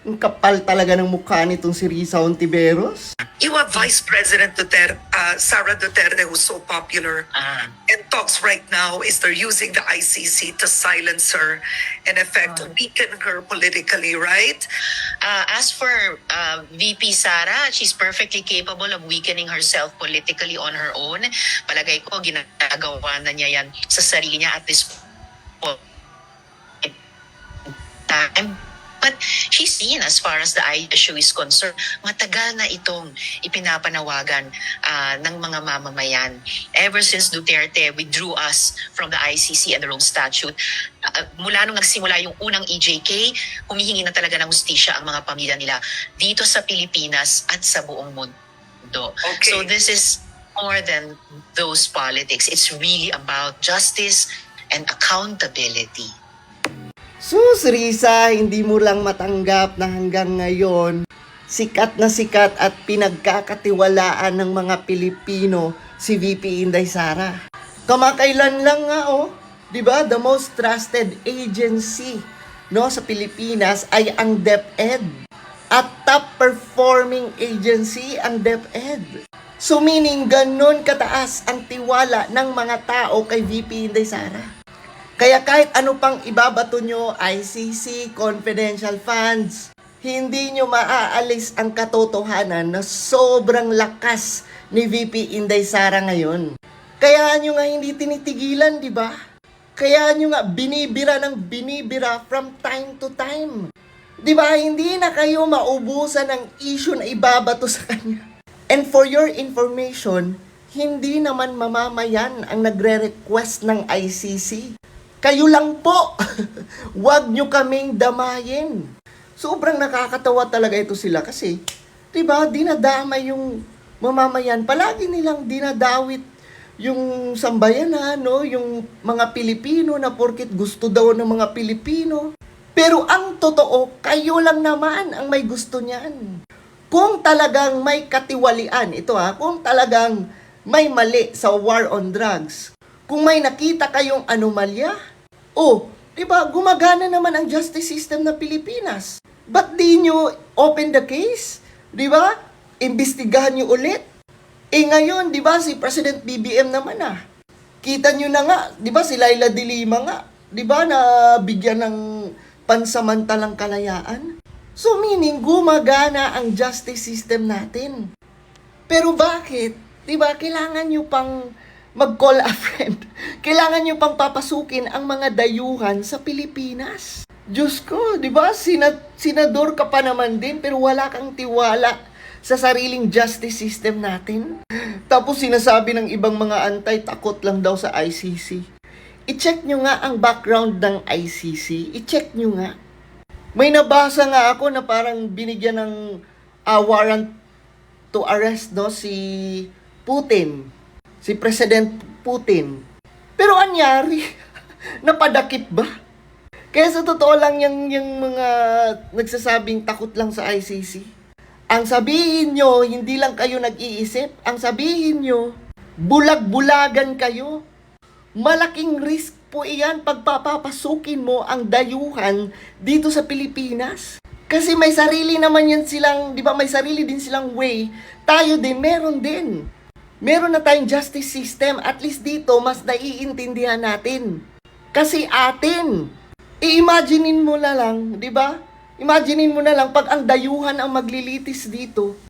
Ang kapal talaga ng mukha nitong si Risa Ontiveros. You have Vice President Duterte, uh, Sara Duterte, who's so popular, Ah, and talks right now is they're using the ICC to silence her, in effect, weaken her politically, right? uh, as for uh, VP Sara, she's perfectly capable of weakening herself politically on her own. Palagay ko, ginagawa na niya yan sa sarili niya at this point time. But she's seen as far as the issue is concerned, matagal na itong ipinapanawagan ah, ng mga mamamayan. Ever since Duterte withdrew us from the ICC and the Rome Statute, ah, mula nung nagsimula yung unang EJK, humihingi na talaga ng hustisya ang mga pamilya nila dito sa Pilipinas at sa buong mundo. Okay. So this is more than those politics. It's really about justice and accountability. Sus, Risa, hindi mo lang matanggap na hanggang ngayon, sikat na sikat at pinagkakatiwalaan ng mga Pilipino si VP Inday Sara. Kamakailan lang nga, oh, di ba? The most trusted agency no, sa Pilipinas ay ang DepEd. At top performing agency ang DepEd. So meaning, ganun kataas ang tiwala ng mga tao kay VP Inday Sara. Kaya kahit ano pang ibabato nyo, ICC, confidential funds, hindi nyo maaalis ang katotohanan na sobrang lakas ni VP Inday Sara ngayon. Kaya nyo nga hindi tinitigilan, di ba? Kaya nyo nga binibira ng binibira from time to time. Di ba? Hindi na kayo maubusan ng issue na ibabato sa kanya. And for your information, hindi naman mamamayan ang nagre-request ng ICC. Kayo lang po. Huwag nyo kaming damayin. Sobrang nakakatawa talaga ito sila kasi, 'di ba, dinadama yung mamamayan. Palagi nilang dinadawit yung sambayanan, no, yung mga Pilipino na porkit gusto daw ng mga Pilipino. Pero ang totoo, kayo lang naman ang may gusto niyan. Kung talagang may katiwalian, ito ha, kung talagang may mali sa war on drugs, kung may nakita kayong anomalya, oh, di ba, gumagana naman ang justice system ng Pilipinas. Ba't di nyo open the case? Di ba? Imbestigahan nyo ulit. Eh ngayon, di ba, si President BBM naman ah. Kita nyo na nga, di ba, si Laila de Lima nga, di ba, na bigyan ng pansamantalang kalayaan? So meaning, gumagana ang justice system natin. Pero bakit? 'Di ba? Kailangan nyo pang mag-call a friend. Kailangan nyo pang papasukin ang mga dayuhan sa Pilipinas. Diyos ko, 'di ba? Sina- senador ka pa naman din pero wala kang tiwala sa sariling justice system natin. Tapos sinasabi ng ibang mga antay takot lang daw sa ICC. I-check nyo nga ang background ng ICC. I-check nyo nga. May nabasa nga ako na parang binigyan ng ah, warrant to arrest no si Putin, si President Putin. Pero anyari, napadakip ba? Kaya sa totoo lang yung, yung mga nagsasabing takot lang sa ICC. Ang sabihin nyo, hindi lang kayo nag-iisip. Ang sabihin nyo, bulag-bulagan kayo. Malaking risk po iyan pagpapapasukin mo ang dayuhan dito sa Pilipinas. Kasi may sarili naman yan silang, di ba may sarili din silang way. Tayo din, meron din. Meron na tayong justice system. At least dito, mas naiintindihan natin. Kasi atin. I-imaginein mo na lang, di ba? Imaginein mo na lang pag ang dayuhan ang maglilitis dito.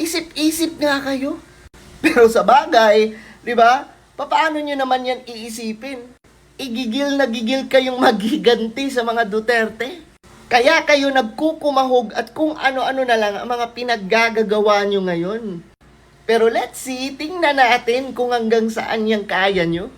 Isip-isip nga kayo. Pero sa bagay, di ba? Paano nyo naman yan iisipin? Igigil na gigil kayong magiganti sa mga Duterte. Kaya kayo nagkukumahog at kung ano-ano na lang ang mga pinaggagagawa nyo ngayon. Pero let's see, tingnan natin kung hanggang saan yung kaya nyo.